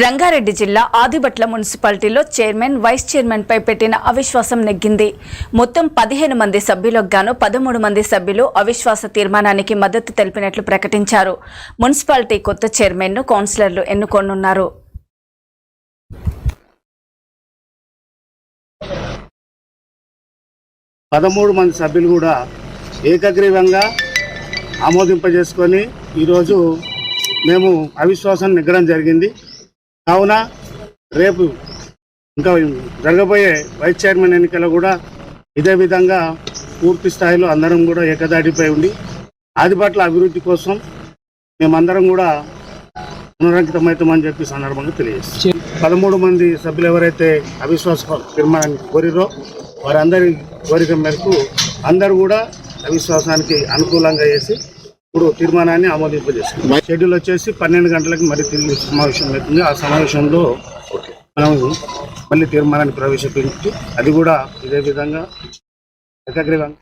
రంగారెడ్డి జిల్లా ఆదిబట్ల మున్సిపాలిటీలో chairman vice chairman పై పెట్టిన అవిశ్వాసం నెగ్గింది. మొత్తం పదిహేను మంది సభ్యులకు గాను పదమూడు మంది సభ్యులు అవిశ్వాస తీర్మానానికి మద్దతు తెలిపినట్లు ప్రకటించారు. మున్సిపాలిటీ కొత్త చైర్మన్ను కౌన్సిలర్లు ఎన్నుకోనున్నారు. పదమూడు మంది సభ్యులు కూడా ఏకగ్రీవంగా ఆమోదింపజేసుకొని ఈరోజు మేము అవిశ్వాసాన్ని నెగ్గడం జరిగింది. కావున రేపు ఇంకా జరగబోయే వైస్ చైర్మన్ ఎన్నికలు కూడా ఇదే విధంగా పూర్తి స్థాయిలో అందరం కూడా ఏకదాటిపై ఉండి ఆదిపట్ల అభివృద్ధి కోసం మేమందరం కూడా పునరంకితమవుతామని చెప్పి సందర్భంగా తెలియజేస్తాం పదమూడు మంది సభ్యులు ఎవరైతే అవిశ్వాస తీర్మానాన్ని కోరిరో వారందరి కోరిక మేరకు అందరూ కూడా అవిశ్వాసానికి అనుకూలంగా చేసి ఇప్పుడు తీర్మానాన్ని ఆమోదింపజేస్తాం షెడ్యూల్ వచ్చేసి పన్నెండు గంటలకు మరి తిరిగి సమావేశం అవుతుంది ఆ సమావేశంలో మనం మళ్ళీ తీర్మానాన్ని ప్రవేశపెట్టి అది కూడా ఇదే విధంగా ఏకగ్రీవంగా